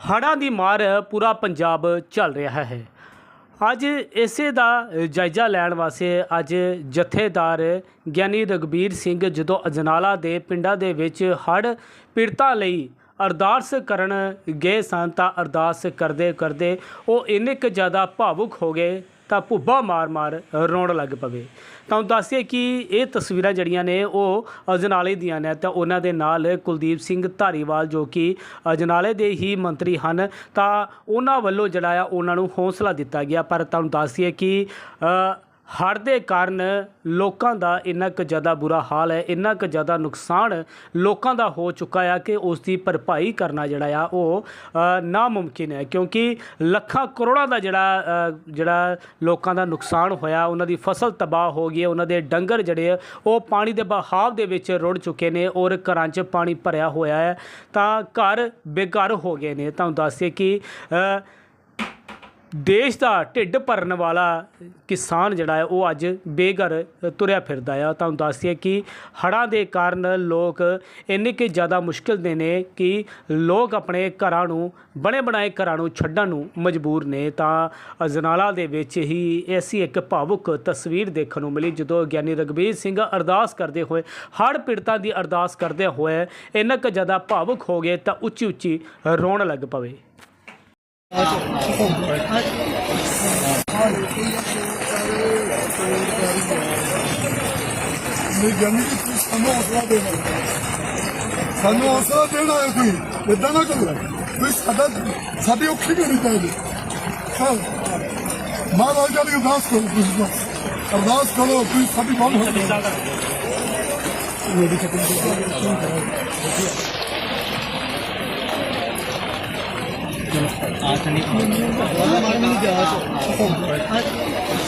ਹੜ੍ਹਾਂ ਦੀ ਮਾਰ ਪੂਰਾ ਪੰਜਾਬ ਚੱਲ ਰਿਹਾ ਹੈ। ਅੱਜ ਇਸੇ ਦਾ ਜਾਇਜ਼ਾ ਲੈਣ ਵਾਸਤੇ ਅੱਜ ਜਥੇਦਾਰ ਗਿਆਨੀ ਰਗਬੀਰ ਸਿੰਘ ਜਦੋਂ ਅਜਨਾਲਾ ਦੇ ਪਿੰਡਾਂ ਦੇ ਵਿੱਚ ਹੜ੍ਹ ਪੀੜਤਾਂ ਲਈ ਅਰਦਾਸ ਕਰਨ ਗਏ ਸਨ ਤਾਂ ਅਰਦਾਸ ਕਰਦੇ ਕਰਦੇ ਉਹ ਇੰਨੇ ਕੁ ਜ਼ਿਆਦਾ ਭਾਵੁਕ ਹੋ ਗਏ ਤਾਂ ਭੁੱਬਾ ਮਾਰ-ਮਾਰ ਰੋਣ ਲੱਗ ਪਵੇ। ਤਾਂ ਦੱਸਿਏ ਕਿ ਇਹ ਤਸਵੀਰਾਂ ਜਿਹੜੀਆਂ ਨੇ, ਉਹ ਅਜਨਾਲੇ ਦੀਆਂ ਨੇ ਤਾਂ ਉਹਨਾਂ ਦੇ ਨਾਲ ਕੁਲਦੀਪ ਸਿੰਘ ਧਾਰੀਵਾਲ ਜੋ ਕਿ ਅਜਨਾਲੇ ਦੇ ਹੀ ਮੰਤਰੀ ਹਨ, ਤਾਂ ਉਹਨਾਂ ਵੱਲੋਂ ਜਿਹੜਾ ਆ ਉਹਨਾਂ ਨੂੰ ਹੌਸਲਾ ਦਿੱਤਾ ਗਿਆ। ਪਰ ਤੁਹਾਨੂੰ ਦੱਸਿਏ ਕਿ ਹੜ੍ਹ ਦੇ ਕਾਰਨ ਲੋਕਾਂ ਦਾ ਇੰਨਾ ਕੁ ਜ਼ਿਆਦਾ ਬੁਰਾ ਹਾਲ ਹੈ ਇੰਨਾ ਕੁ ਜ਼ਿਆਦਾ ਨੁਕਸਾਨ ਲੋਕਾਂ ਦਾ ਹੋ ਚੁੱਕਾ ਆ ਕਿ ਉਸ ਦੀ ਭਰਪਾਈ ਕਰਨਾ ਜਿਹੜਾ ਆ ਉਹ ਅ, ਨਾਮੁਮਕਿਨ ਹੈ ਕਿਉਂਕਿ ਲੱਖਾਂ ਕਰੋੜਾਂ ਦਾ ਜਿਹੜਾ ਜਿਹੜਾ ਲੋਕਾਂ ਦਾ ਨੁਕਸਾਨ ਹੋਇਆ ਉਹਨਾਂ ਦੀ ਫਸਲ ਤਬਾਹ ਹੋ ਗਈ ਹੈ, ਉਹਨਾਂ ਦੇ ਡੰਗਰ ਜਿਹੜੇ ਉਹ ਪਾਣੀ ਦੇ ਬਹਾਵ ਦੇ ਵਿੱਚ ਰੁੜ ਚੁੱਕੇ ਨੇ ਔਰ ਘਰਾਂ 'ਚ ਪਾਣੀ ਭਰਿਆ ਹੋਇਆ ਹੈ। ਤਾਂ ਘਰ ਬੇਘਰ ਹੋ ਗਏ ਨੇ। ਤੁਹਾਨੂੰ ਦੱਸਿਏ ਕਿ ਦੇਸ਼ ਦਾ ਢਿੱਡ ਭਰਨ ਵਾਲਾ ਕਿਸਾਨ ਜਿਹੜਾ ਹੈ, ਉਹ ਅੱਜ ਬੇਘਰ ਤੁਰਿਆ ਫਿਰਦਾ ਆ। ਤੁਹਾਨੂੰ ਦੱਸਿਏ ਕਿ ਹੜ੍ਹਾਂ ਦੇ ਕਾਰਨ ਲੋਕ ਇੰਨੇ ਕਿ ਜ਼ਿਆਦਾ ਮੁਸ਼ਕਿਲ ਦੇ ਨੇ ਕਿ ਲੋਕ ਆਪਣੇ ਘਰਾਂ ਨੂੰ, ਬਣੇ ਬਣਾਏ ਘਰਾਂ ਨੂੰ ਛੱਡਣ ਨੂੰ ਮਜਬੂਰ ਨੇ। ਤਾਂ ਅਜਨਾਲਾ ਦੇ ਵਿੱਚ ਹੀ ਐਸੀ ਇੱਕ ਭਾਵੁਕ ਤਸਵੀਰ ਦੇਖਣ ਨੂੰ ਮਿਲੀ, ਜਦੋਂ ਗਿਆਨੀ ਰਗਬੀਰ ਸਿੰਘ ਅਰਦਾਸ ਕਰਦੇ ਹੋਏ, ਹੜ੍ਹ ਪੀੜਤਾਂ ਦੀ ਅਰਦਾਸ ਕਰਦੇ ਹੋਏ ਇੰਨਾ ਕੁ ਜ਼ਿਆਦਾ ਭਾਵੁਕ ਹੋ ਗਏ ਤਾਂ ਉੱਚੀ ਉੱਚੀ ਰੋਣ ਲੱਗ ਪਵੇ। ਨਹੀਂ ਜਾਨੀ ਕਿ ਤੁਸੀਂ ਸਾਨੂੰ ਹੌਸਲਾ ਦੇਣਾ ਸਾਨੂੰ ਹੌਸਲਾ ਦੇਣਾ ਹੈ ਕੋਈ ਇਦਾਂ ਨਾ ਕਰੋ ਤੁਸੀਂ ਸਾਡਾ ਸਾਡੀ ਔਖੀ ਨਹੀਂ ਚਾਹੀਦੀ ਹਾਂ ਮਹਾਰਾਜ ਜੀ ਦੀ ਅਰਦਾਸ ਕਰੋ ਤੁਸੀਂ ਬਸ। ਅਰਦਾਸ ਕਰੋ ਤੁਸੀਂ ਸਾਡੀ ਬਹੁਤ ਹੌਸਲਾ